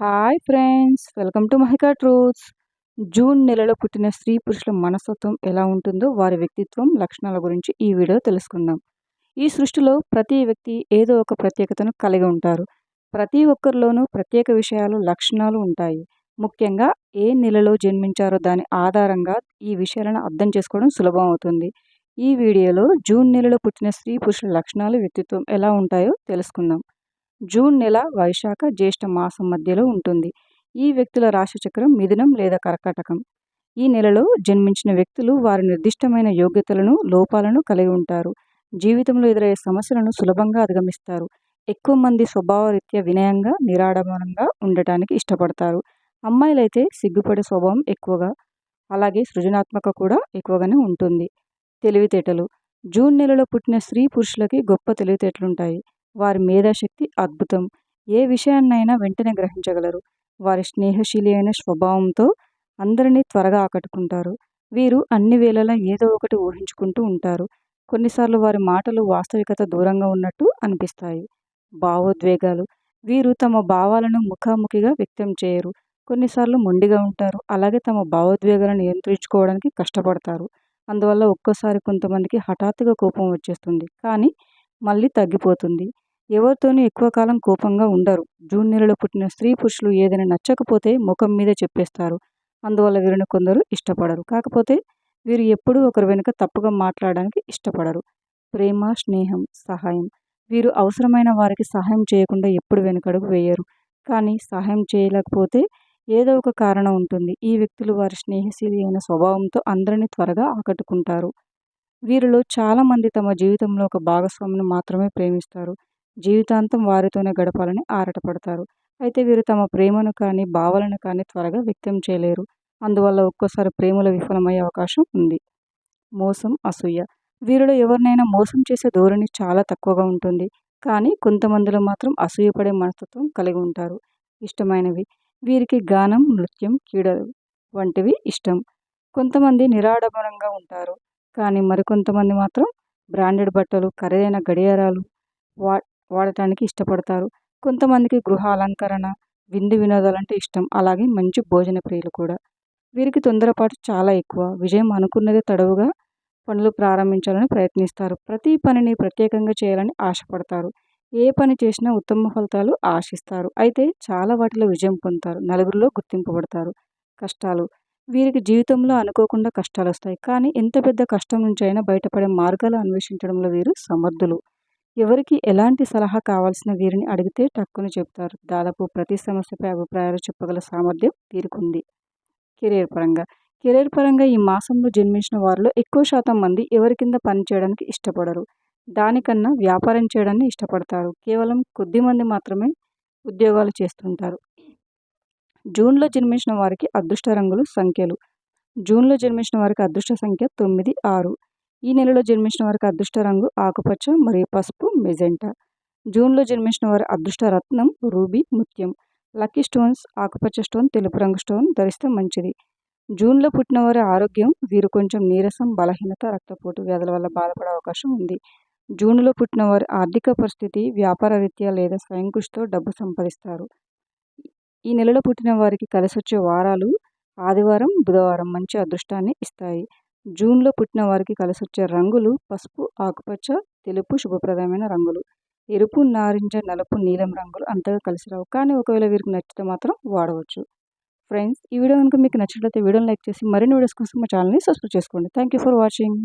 Hi friends welcome to Mahika truths. June నెలలో పుట్టిన స్త్రీ పురుషుల మనస్తత్వం ఎలా ఉంటుందో వారి వ్యక్తిత్వం లక్షణాల గురించి ఈ వీడియో తెలుసుకుందాం. ఈ సృష్టిలో ప్రతి వ్యక్తి ఏదో ఒక ప్రత్యేకతను కలిగి ఉంటారు. ప్రతి ఒక్కరిలోనూ ప్రత్యేక విషయాలు లక్షణాలు ఉంటాయి. ముఖ్యంగా ఏ నెలలో జన్మించారో దాని ఆధారంగా ఈ విషయాలను అర్థం చేసుకోవడం సులభం అవుతుంది. ఈ వీడియోలో జూన్ నెలలో పుట్టిన స్త్రీ పురుషుల లక్షణాలు వ్యక్తిత్వం ఎలా ఉంటాయో తెలుసుకుందాం. జూన్ నెల వైశాఖ జ్యేష్ఠ మాసం మధ్యలో ఉంటుంది. ఈ వ్యక్తుల రాశిచక్రం మిథునం లేదా కర్కాటకం. ఈ నెలలో జన్మించిన వ్యక్తులు వారి నిర్దిష్టమైన యోగ్యతలను లోపాలను కలిగి ఉంటారు. జీవితంలో ఎదురయ్యే సమస్యలను సులభంగా అధిగమిస్తారు. ఎక్కువ మంది స్వభావరీత్యా వినయంగా నిరాడంబరంగా ఉండటానికి ఇష్టపడతారు. అమ్మాయిలైతే సిగ్గుపడే స్వభావం ఎక్కువగా అలాగే సృజనాత్మక కూడా ఎక్కువగానే ఉంటుంది. తెలివితేటలు. జూన్ నెలలో పుట్టిన స్త్రీ పురుషులకి గొప్ప తెలివితేటలుంటాయి. వారి మేధాశక్తి అద్భుతం. ఏ విషయాన్నైనా వెంటనే గ్రహించగలరు. వారి స్నేహశీలి అయిన స్వభావంతో అందరినీ త్వరగా ఆకట్టుకుంటారు. వీరు అన్ని వేళలా ఏదో ఒకటి ఊహించుకుంటూ ఉంటారు. కొన్నిసార్లు వారి మాటలు వాస్తవికత దూరంగా ఉన్నట్టు అనిపిస్తాయి. భావోద్వేగాలు. వీరు తమ భావాలను ముఖాముఖిగా వ్యక్తం చేయరు. కొన్నిసార్లు మొండిగా ఉంటారు. అలాగే తమ భావోద్వేగాలను నియంత్రించుకోవడానికి కష్టపడతారు. అందువల్ల ఒక్కోసారి కొంతమందికి హఠాత్తుగా కోపం వచ్చేస్తుంది. కానీ మళ్ళీ తగ్గిపోతుంది. ఎవరితోనూ ఎక్కువ కాలం కోపంగా ఉండరు. జూన్ నెలలో పుట్టిన స్త్రీ పురుషులు ఏదైనా నచ్చకపోతే ముఖం మీద చెప్పేస్తారు. అందువల్ల వీరిని కొందరు ఇష్టపడరు. కాకపోతే వీరు ఎప్పుడూ ఒకరి వెనుక తప్పుగా మాట్లాడడానికి ఇష్టపడరు. ప్రేమ స్నేహం సహాయం. వీరు అవసరమైన వారికి సహాయం చేయకుండా ఎప్పుడు వెనుకడుగు వేయరు. కానీ సహాయం చేయలేకపోతే ఏదో ఒక కారణం ఉంటుంది. ఈ వ్యక్తులు వారి స్నేహశీలి అయిన స్వభావంతో అందరినీ త్వరగా ఆకట్టుకుంటారు. వీరిలో చాలామంది తమ జీవితంలో ఒక భాగస్వామిని మాత్రమే ప్రేమిస్తారు. జీవితాంతం వారితోనే గడపాలని ఆరాటపడతారు. అయితే వీరు తమ ప్రేమను కానీ భావాలను కానీ త్వరగా వ్యక్తం చేయలేరు. అందువల్ల ఒక్కోసారి ప్రేమలో విఫలమయ్యే అవకాశం ఉంది. మోసం అసూయ. వీరిలో ఎవరినైనా మోసం చేసే ధోరణి చాలా తక్కువగా ఉంటుంది. కానీ కొంతమందిలో మాత్రం అసూయపడే మనస్తత్వం కలిగి ఉంటారు. ఇష్టమైనవి. వీరికి గానం నృత్యం క్రీడలు వంటివి ఇష్టం. కొంతమంది నిరాడంబరంగా ఉంటారు. కానీ మరికొంతమంది మాత్రం బ్రాండెడ్ బట్టలు ఖరీదైన గడియారాలు వా వాడటానికి ఇష్టపడతారు. కొంతమందికి గృహ అలంకరణ విందు వినోదాలంటే ఇష్టం. అలాగే మంచి భోజన ప్రియులు కూడా. వీరికి తొందరపాటు చాలా ఎక్కువ. విజయం అనుకున్నదే తడవుగా పనులు ప్రారంభించాలని ప్రయత్నిస్తారు. ప్రతి పనిని ప్రత్యేకంగా చేయాలని ఆశపడతారు. ఏ పని చేసినా ఉత్తమ ఫలితాలు ఆశిస్తారు. అయితే చాలా వాటిలో విజయం పొందుతారు. నలుగురిలో గుర్తింపబడతారు. కష్టాలు వీరికి జీవితంలో అనుకోకుండా కష్టాలు వస్తాయి కానీ ఎంత పెద్ద కష్టం నుంచి అయినా బయటపడే మార్గాలు అన్వేషించడంలో వీరు సమర్థులు. ఎవరికి ఎలాంటి సలహా కావాల్సిన వీరిని అడిగితే టక్కుని చెప్తారు. దాదాపు ప్రతి సమస్యపై అభిప్రాయాలు చెప్పగల సామర్థ్యం వీరికుంది. కెరీర్ పరంగా. కెరీర్ పరంగా ఈ మాసంలో జన్మించిన వారిలో ఎక్కువ శాతం మంది ఎవరి కింద పనిచేయడానికి ఇష్టపడరు. దానికన్నా వ్యాపారం చేయడాన్ని ఇష్టపడతారు. కేవలం కొద్ది మంది మాత్రమే ఉద్యోగాలు చేస్తుంటారు. జూన్లో జన్మించిన వారికి అదృష్ట రంగులు సంఖ్యలు. జూన్లో జన్మించిన వారికి అదృష్ట సంఖ్య తొమ్మిది ఆరు. ఈ నెలలో జన్మించిన వారికి అదృష్ట రంగు ఆకుపచ్చ మరియు పసుపు మెజెంటా. జూన్లో జన్మించిన వారి అదృష్ట రత్నం రూబీ ముత్యం. లక్కీ స్టోన్స్ ఆకుపచ్చ స్టోన్ తెలుపు రంగు స్టోన్ ధరిస్తే మంచిది. జూన్లో పుట్టిన వారి ఆరోగ్యం వీరు కొంచెం నీరసం బలహీనత రక్తపోటు వ్యాధుల వల్ల బాధపడే అవకాశం ఉంది. జూన్లో పుట్టిన వారి ఆర్థిక పరిస్థితి వ్యాపార రీత్యా లేదా స్వయం కృషితో డబ్బు సంపాదిస్తారు. ఈ నెలలో పుట్టిన వారికి కలిసొచ్చే వారాలు ఆదివారం బుధవారం మంచి అదృష్టాన్ని ఇస్తాయి. జూన్లో పుట్టిన వారికి కలిసొచ్చే రంగులు పసుపు ఆకుపచ్చ తెలుపు శుభప్రదమైన రంగులు. ఎరుపు నారింజ నలుపు నీలం రంగులు అంతగా కలిసి రావు. కానీ ఒకవేళ వీరికి నచ్చితే మాత్రం వాడవచ్చు. ఫ్రెండ్స్ ఈ వీడియో కనుక మీకు నచ్చినట్లయితే వీడియోని లైక్ చేసి మరిన్ని వీడియోస్ కోసం మా ఛానల్ని సబ్స్క్రైబ్ చేసుకోండి. Thank you for watching.